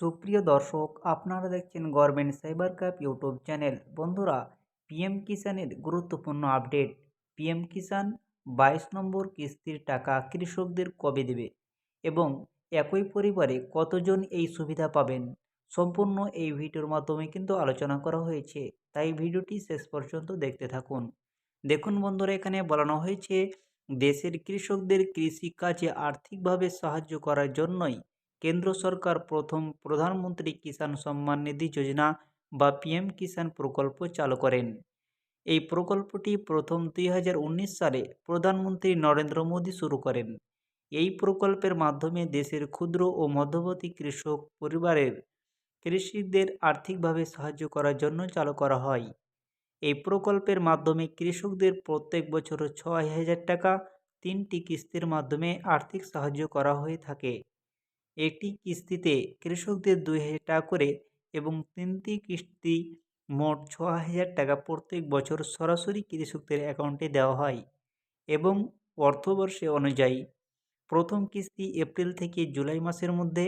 সুপ্রিয় দর্শক, আপনারা দেখছেন government cyber cap YouTube channel. বন্ধুরা, পিএম কিষানের গুরুত্বপূর্ণ আপডেট। পিএম কিষান বাইশ নম্বর কিস্তির টাকা কৃষকদের কবে দেবে? এবং একই পরিবারে কতজন এই সুবিধা পাবেন? সম্পূর্ণ এই ভিডিওর মাধ্যমে কিন্তু আলোচনা করা হয়েছে। তাই ভিডিওটি শেষ পর্যন্ত দেখতে থাকুন। দেখুন বন্ধুরা, এখানে বলানো হয়েছে, দেশের কৃষকদের কৃষিকাজে আর্থিকভাবে সাহায্য করার জন্যই কেন্দ্র সরকার প্রথম প্রধানমন্ত্রী কিষাণ সম্মান নিধি যোজনা বা পিএম কিষাণ প্রকল্প চালু করেন। এই প্রকল্পটি প্রথম দুই হাজার উনিশ সালে প্রধানমন্ত্রী নরেন্দ্র মোদী শুরু করেন। এই প্রকল্পের মাধ্যমে দেশের ক্ষুদ্র ও মধ্যবর্তী কৃষক পরিবারের কৃষকদের আর্থিকভাবে সাহায্য করার জন্য চালু করা হয়। এই প্রকল্পের মাধ্যমে কৃষকদের প্রত্যেক বছর ছয় হাজার টাকা তিনটি কিস্তির মাধ্যমে আর্থিক সাহায্য করা হয়ে থাকে। একটি কিস্তিতে কৃষকদের দুই হাজার টাকা করে এবং তিনটি কিস্তি মোট ছ হাজার টাকা প্রত্যেক বছর সরাসরি কৃষকদের অ্যাকাউন্টে দেওয়া হয় এবং অর্থবর্ষে অনুযায়ী প্রথম কিস্তি এপ্রিল থেকে জুলাই মাসের মধ্যে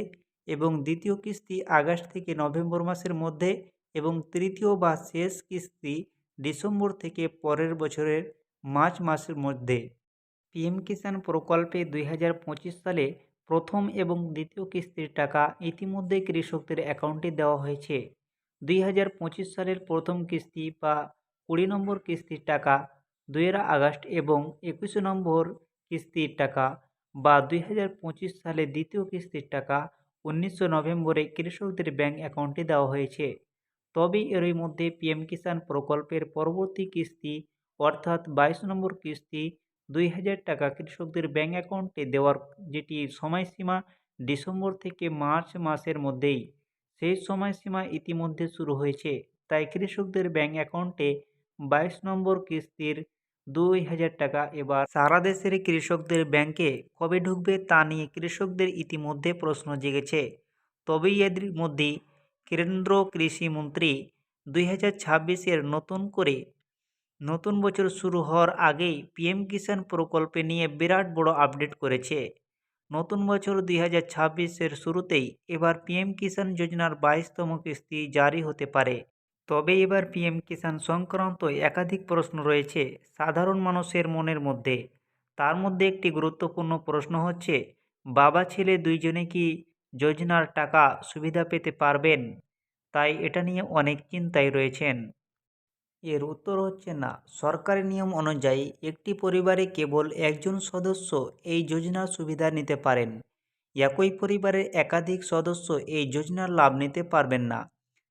এবং দ্বিতীয় কিস্তি আগস্ট থেকে নভেম্বর মাসের মধ্যে এবং তৃতীয় বা শেষ কিস্তি ডিসেম্বর থেকে পরের বছরের মার্চ মাসের মধ্যে। পিএম কিষাণ প্রকল্পে দুই হাজার পঁচিশ সালে প্রথম এবং দ্বিতীয় কিস্তির টাকা ইতিমধ্যে কৃষকদের অ্যাকাউন্টে দেওয়া হয়েছে। দুই হাজার পঁচিশ সালের প্রথম কিস্তি বা কুড়ি নম্বর কিস্তির টাকা দুইরা আগস্ট এবং একুশে নম্বর কিস্তির টাকা বা দুই হাজার পঁচিশ সালে দ্বিতীয় কিস্তির টাকা উনিশশো নভেম্বরে কৃষকদের ব্যাংক অ্যাকাউন্টে দেওয়া হয়েছে। তবে এরই মধ্যে পিএম কিষাণ প্রকল্পের পরবর্তী কিস্তি অর্থাৎ বাইশ নম্বর কিস্তি দুই হাজার টাকা কৃষকদের ব্যাঙ্ক অ্যাকাউন্টে দেওয়ার যেটি সময়সীমা ডিসেম্বর থেকে মার্চ মাসের মধ্যেই। সেই সময়সীমা ইতিমধ্যে শুরু হয়েছে, তাই কৃষকদের ব্যাঙ্ক অ্যাকাউন্টে বাইশ নম্বর কিস্তির দুই হাজার টাকা এবার সারা দেশের কৃষকদের ব্যাংকে কবে ঢুকবে তা নিয়ে কৃষকদের ইতিমধ্যে প্রশ্ন জেগেছে। তবেই এদের মধ্যেই কেন্দ্র কৃষিমন্ত্রী দুই হাজার ছাব্বিশের নতুন করে নতুন বছর শুরু হওয়ার আগেই পিএম কিষাণ প্রকল্পে নিয়ে বিরাট বড় আপডেট করেছে। নতুন বছর দুই হাজার ছাব্বিশের শুরুতেই এবার পিএম কিষাণ যোজনার বাইশতম কিস্তি জারি হতে পারে। তবে এবার পিএম কিষাণ সংক্রান্ত একাধিক প্রশ্ন রয়েছে সাধারণ মানুষের মনের মধ্যে। তার মধ্যে একটি গুরুত্বপূর্ণ প্রশ্ন হচ্ছে, বাবা ছেলে দুইজনে কি যোজনার টাকা সুবিধা পেতে পারবেন? তাই এটা নিয়ে অনেক চিন্তায় রয়েছেন। এর উত্তর হচ্ছে না। সরকারি নিয়ম অনুযায়ী একটি পরিবারে কেবল একজন সদস্য এই যোজনার সুবিধা নিতে পারেন। একই পরিবারের একাধিক সদস্য এই যোজনার লাভ নিতে পারবেন না।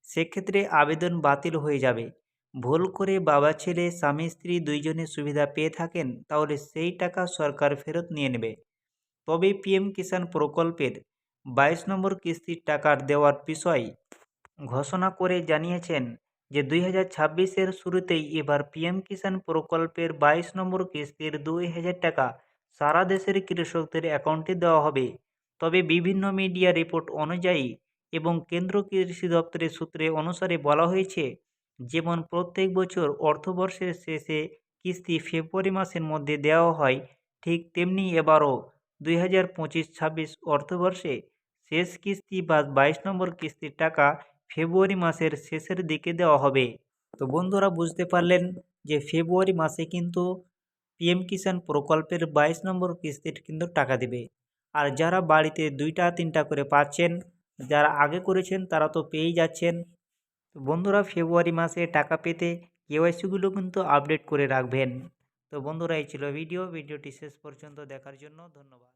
সেক্ষেত্রে আবেদন বাতিল হয়ে যাবে। ভুল করে বাবা ছেলে, স্বামী, স্ত্রী দুইজনের সুবিধা পেয়ে থাকেন, তাহলে সেই টাকা সরকার ফেরত নিয়ে নেবে। তবে পিএম কিষাণ প্রকল্পের বাইশ নম্বর কিস্তির টাকার দেওয়ার বিষয় ঘোষণা করে জানিয়েছেন যে দুই হাজার ছাব্বিশের শুরুতেই এবার পিএম কিষাণ প্রকল্পের বাইশ নম্বর কিস্তির দুই হাজার টাকা সারা দেশের কৃষকদের অ্যাকাউন্টে দেওয়া হবে। তবে বিভিন্ন মিডিয়া রিপোর্ট অনুযায়ী এবং কেন্দ্র কৃষি দপ্তরের সূত্রে অনুসারে বলা হয়েছে, যেমন প্রত্যেক বছর অর্থবর্ষের শেষে কিস্তি ফেব্রুয়ারি মাসের মধ্যে দেওয়া হয়, ঠিক তেমনি এবারও দুই হাজার পঁচিশ ছাব্বিশ অর্থবর্ষে শেষ কিস্তি বা বাইশ নম্বর কিস্তির টাকা ফেব্রুয়ারি মাসের শেষের দিকে দেওয়া হবে। তো বন্ধুরা বুঝতে পারলেন যে ফেব্রুয়ারি মাসে কিন্তু পিএম কিষাণ প্রকল্পের বাইশ নম্বর কিস্তির কিন্তু টাকা দেবে। আর যারা বাড়িতে দুইটা, তিনটা করে পাচ্ছেন, যারা আগে করেছেন তারা তো পেয়েই যাচ্ছেন। তো বন্ধুরা ফেব্রুয়ারি মাসে টাকা পেতে কেওয়াইসিগুলো কিন্তু আপডেট করে রাখবেন। তো বন্ধুরা এই ছিল ভিডিও, ভিডিওটি শেষ পর্যন্ত দেখার জন্য ধন্যবাদ।